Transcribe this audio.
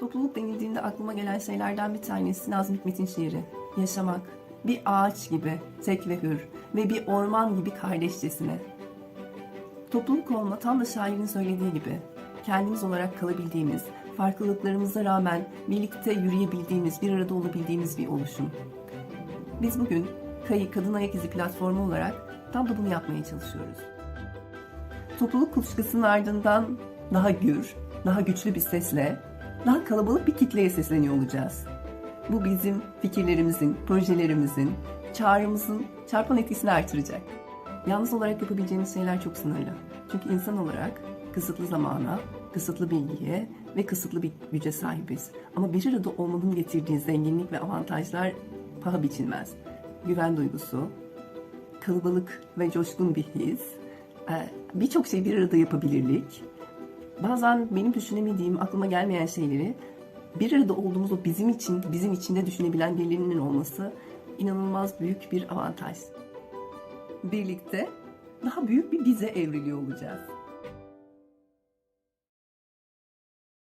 Topluluk denildiğinde aklıma gelen şeylerden bir tanesi Nazım Hikmet'in şiiri. Yaşamak, bir ağaç gibi tek ve hür ve bir orman gibi kardeşçesine. Topluluk olma tam da şairin söylediği gibi kendimiz olarak kalabildiğimiz, farklılıklarımıza rağmen birlikte yürüyebildiğimiz, bir arada olabildiğimiz bir oluşum. Biz bugün Kayı Kadın Ayak İzi platformu olarak tam da bunu yapmaya çalışıyoruz. Topluluk kuluçkasının ardından daha gür, daha güçlü bir sesle, daha kalabalık bir kitleye sesleniyor olacağız. Bu bizim fikirlerimizin, projelerimizin, çağrımızın çarpan etkisini artıracak. Yalnız olarak yapabileceğimiz şeyler çok sınırlı. Çünkü insan olarak kısıtlı zamana, kısıtlı bilgiye ve kısıtlı bir güce sahibiz. Ama bir arada olmanın getirdiği zenginlik ve avantajlar paha biçilmez. Güven duygusu, kalabalık ve coşkun bir his, e, birçok şey bir arada yapabilirlik, bazen benim düşünemediğim, aklıma gelmeyen şeyleri bir arada olduğumuz o bizim için, bizim içinde düşünebilen birilerinin olması inanılmaz büyük bir avantaj. Birlikte daha büyük bir bize evriliyor olacağız.